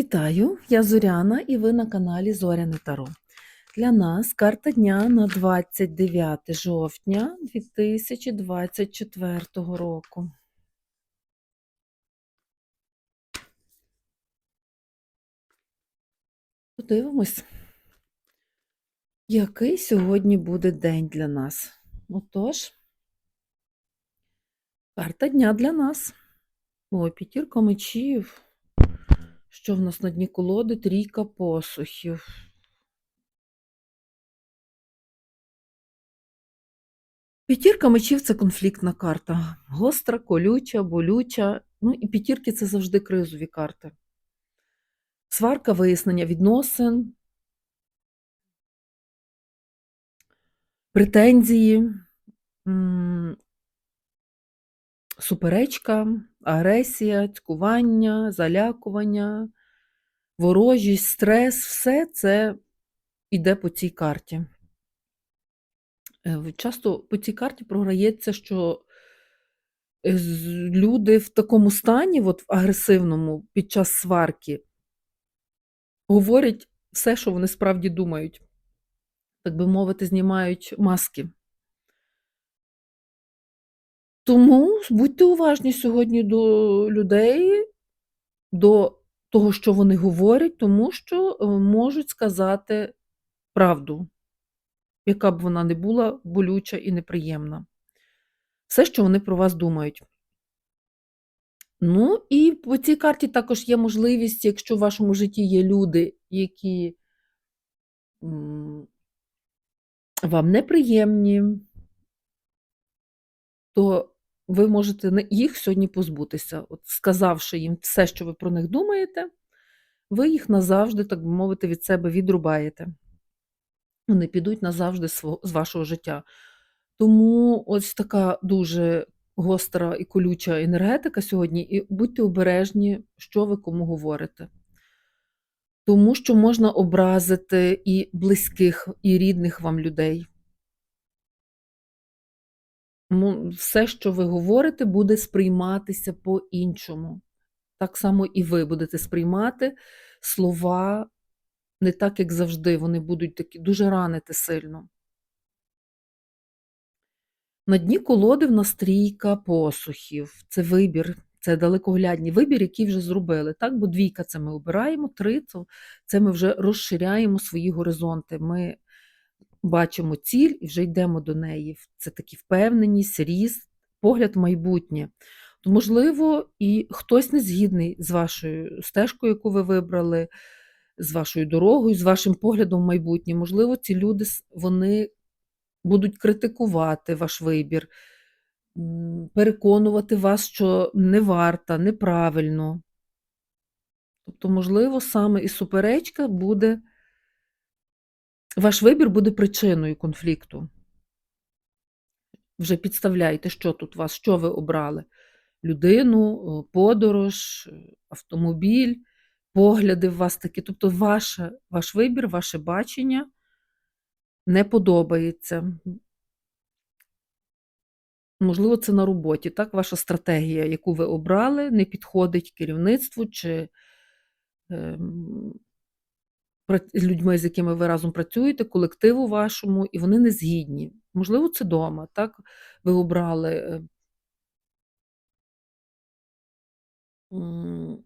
Вітаю, я Зоряна і ви на каналі Зоряне Таро. Для нас карта дня на 29 жовтня 2024 року. Подивимось, який сьогодні буде день для нас. Отож, карта дня для нас. О, п'ятірка мечів. Що в нас на дні колоди? Трійка посухів. П'ятірка мечів це конфліктна карта. Гостра, колюча, болюча. Ну і п'ятірки це завжди кризові карти. Сварка, вияснення відносин, претензії, суперечка, агресія, цькування, залякування, ворожість, стрес все це йде по цій карті. Е, Часто по цій карті програється, що е, люди в такому стані, от в агресивному, під час сварки, говорять все, що вони справді думають. Так би мовити, знімають маски. Тому будьте уважні сьогодні до людей, до того, що вони говорять, тому що е, можуть сказати правду, яка б вона не була болюча і неприємна. Все, що вони про вас думають. Ну, і по цій карті також є можливість, якщо в вашому житті є люди, які вам неприємні, то ви можете їх сьогодні позбутися. От сказавши їм все, що ви про них думаєте, ви їх назавжди, так би мовити, від себе відрубаєте. Вони підуть назавжди з вашого життя. Тому ось така дуже гостра і колюча енергетика сьогодні, і будьте обережні, що ви кому говорите. Тому що можна образити і близьких, і рідних вам людей. Все, що ви говорите, буде сприйматися по-іншому. Так само і ви будете сприймати слова не так, як завжди. Вони будуть такі дуже ранити сильно. На дні колоди в нас трійка посухів. Це вибір, це далекоглядний вибір, який вже зробили. Так? Бо двійка це ми обираємо, три це ми вже розширяємо свої горизонти. Ми бачимо ціль і вже йдемо до неї. Це такі впевненість, ріст, погляд в майбутнє. То, можливо, і хтось не згідний з вашою стежкою, яку ви вибрали, з вашою дорогою, з вашим поглядом в майбутнє. Можливо, ці люди вони будуть критикувати ваш вибір, переконувати вас, що не варта, неправильно. Тобто, можливо, саме і суперечка буде, ваш вибір буде причиною конфлікту. Вже підставляйте, що тут у вас, що ви обрали. Людину, подорож, е, автомобіль, погляди у вас такі. Тобто, ваше, ваш вибір, ваше бачення не подобається. Можливо, це на роботі. Так, ваша стратегія, яку ви обрали, не підходить керівництву чи ем, з людьми, з якими ви разом працюєте, колективу вашому, і вони не згідні. Можливо, це вдома. Так, ви обрали. е,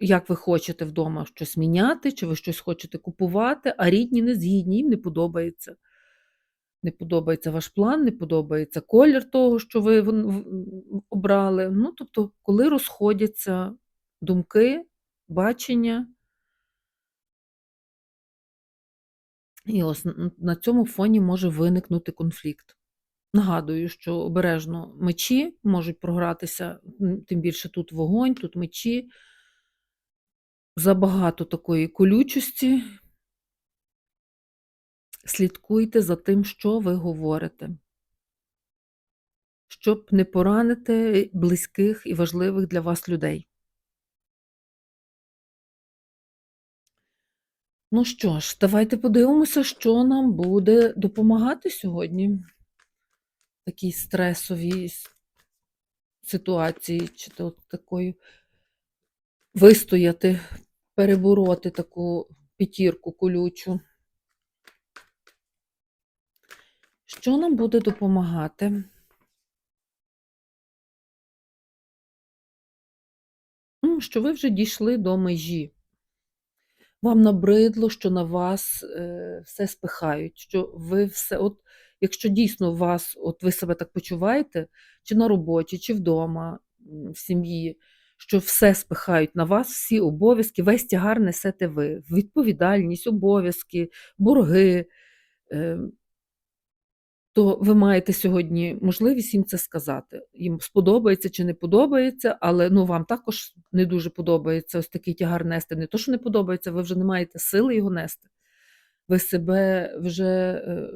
Як ви хочете вдома щось міняти, чи ви щось хочете купувати, а рідні не згідні, їм не подобається. Не подобається ваш план, не подобається колір того, що ви обрали. Ну, тобто, коли розходяться думки, бачення, і ось на цьому фоні може виникнути конфлікт. Нагадую, що обережно мечі можуть програтися, тим більше тут вогонь, тут мечі. Забагато такої колючості. Слідкуйте за тим, що ви говорите, щоб не поранити близьких і важливих для вас людей. Ну що ж, давайте подивимося, що нам буде допомагати сьогодні в такій стресовій ситуації, чи то такою вистояти перебороти таку п'ятірку колючу. Що нам буде допомагати? Що ви вже дійшли до межі. Вам набридло, що на вас е, все спихають, що ви все, от, якщо дійсно вас, от ви себе так почуваєте, чи на роботі, чи вдома, в сім'ї, що все спихають на вас, всі обов'язки, весь тягар несете ви. Відповідальність, обов'язки, борги. То ви маєте сьогодні можливість їм це сказати. Їм сподобається чи не подобається, але ну, вам також не дуже подобається ось такий тягар нести. Не то, що не подобається, ви вже не маєте сили його нести. Ви себе вже е,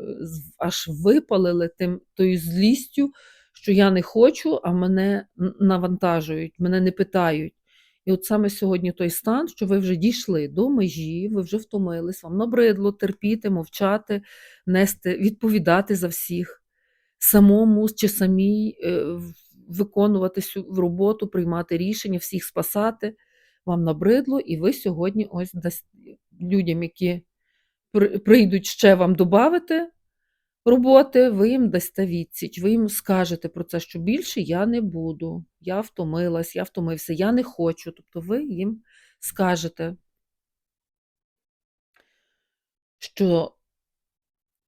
аж випалили тим, тою злістю, що я не хочу, а мене навантажують, мене не питають. І от саме сьогодні той стан, що ви вже дійшли до межі, ви вже втомились, вам набридло терпіти, мовчати, нести, відповідати за всіх, самому чи самій е, виконувати всю роботу, приймати рішення, всіх спасати. Вам набридло, і ви сьогодні ось людям, які прийдуть ще вам додати роботи, ви їм дасте відсіч, ви їм скажете про це, що більше я не буду, я втомилась, я втомився, я не хочу. Тобто ви їм скажете, що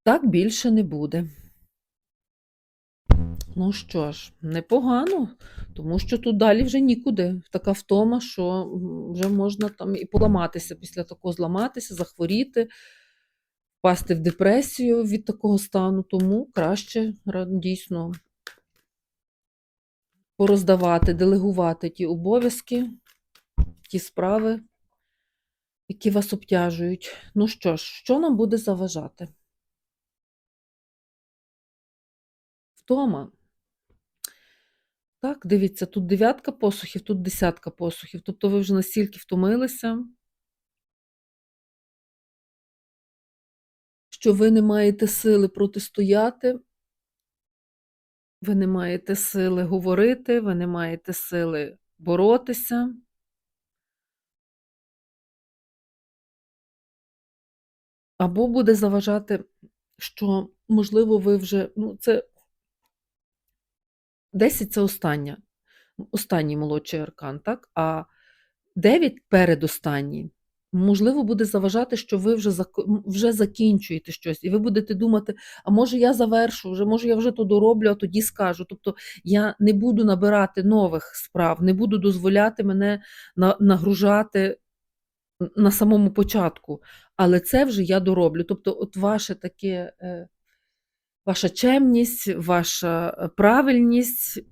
так більше не буде. Ну що ж, непогано, тому що тут далі вже нікуди. Така втома, що вже можна там і поламатися після такого зламатися, захворіти, впасти в депресію від такого стану. Тому краще дійсно пороздавати, делегувати ті обов'язки, ті справи, які вас обтяжують. Ну що ж, що нам буде заважати? Втома. Так, дивіться, тут дев'ятка посухів, тут десятка посухів. Тобто ви вже настільки втомилися, що ви не маєте сили протистояти, ви не маєте сили говорити, ви не маєте сили боротися. Або буде заважати, що, можливо, ви вже, ну, це 10 це остання, останній молодший аркан, так? А 9 передостанній, можливо, буде заважати, що ви вже, зак- вже закінчуєте щось, і ви будете думати, а може я завершу, вже, може я вже то дороблю, а тоді скажу. Тобто я не буду набирати нових справ, не буду дозволяти мене на- нагружати на самому початку, але це вже я дороблю. Тобто, от ваше таке, е, ваша чемність, ваша е, правильність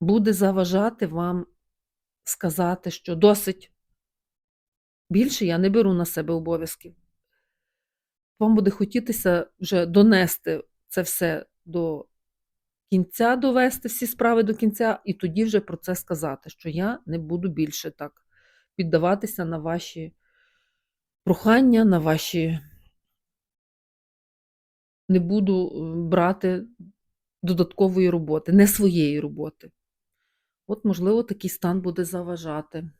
буде заважати вам сказати, що досить. Більше я не беру на себе обов'язків. Вам буде хотітися вже донести це все до кінця, довести всі справи до кінця, і тоді вже про це сказати, що я не буду більше так піддаватися на ваші прохання, на ваші. Не буду е, брати додаткової роботи, не своєї роботи. От, можливо, такий стан буде заважати.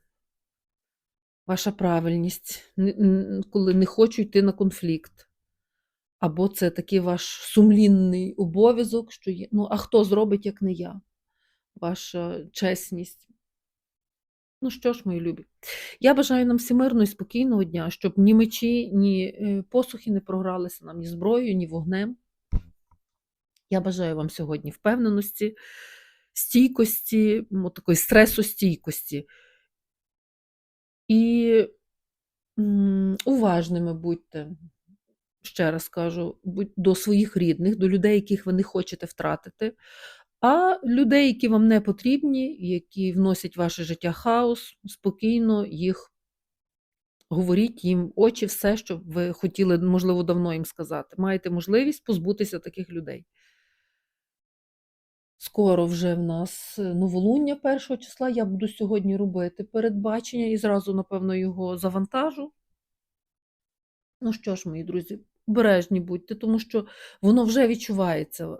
Ваша правильність, коли не хочу йти на конфлікт. Або це такий ваш сумлінний обов'язок, що є. Ну, а хто зробить, як не я? Ваша чесність. Ну що ж, мої любі, я бажаю нам всім і спокійного дня, щоб ні мечі, ні е, посухи не програлися нам ні зброєю, ні вогнем. Я бажаю вам сьогодні впевненості, стійкості, такої стресостійкості. І уважними будьте, ще раз кажу, будь- до своїх рідних, до людей, яких ви не хочете втратити, а людей, які вам не потрібні, які вносять в ваше життя хаос, спокійно їх говоріть їм очі все, що ви хотіли, можливо, давно їм сказати. Маєте можливість позбутися таких людей. Скоро вже в нас е, новолуння першого числа. Я буду сьогодні робити передбачення і зразу, напевно, його завантажу. Ну що ж, мої друзі, обережні будьте, тому що воно вже відчувається.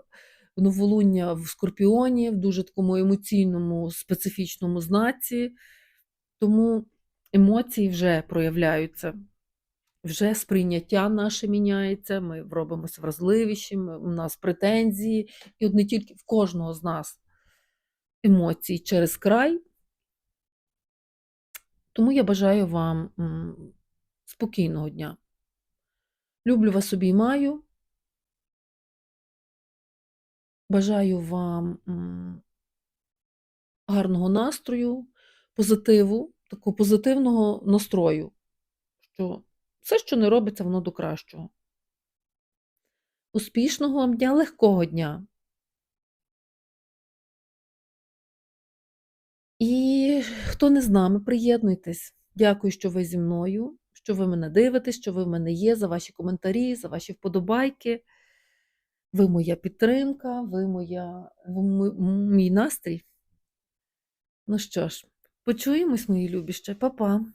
Новолуння в Скорпіоні, в дуже такому емоційному, специфічному знаці. Тому емоції вже проявляються, вже сприйняття наше міняється, ми робимося вразливішими, у нас претензії, і от не тільки в кожного з нас емоції через край. Тому я бажаю вам спокійного дня. Люблю вас обіймаю. Бажаю вам гарного настрою, позитиву, такого позитивного настрою, що все, що не робиться, воно до кращого. Успішного вам дня, легкого дня. І хто не з нами, приєднуйтесь. Дякую, що ви зі мною, що ви мене дивитесь, що ви в мене є, за ваші коментарі, за ваші вподобайки. Ви моя підтримка, ви моя, ви мій настрій. Ну що ж, почуємось, мої любі ще. Па-па.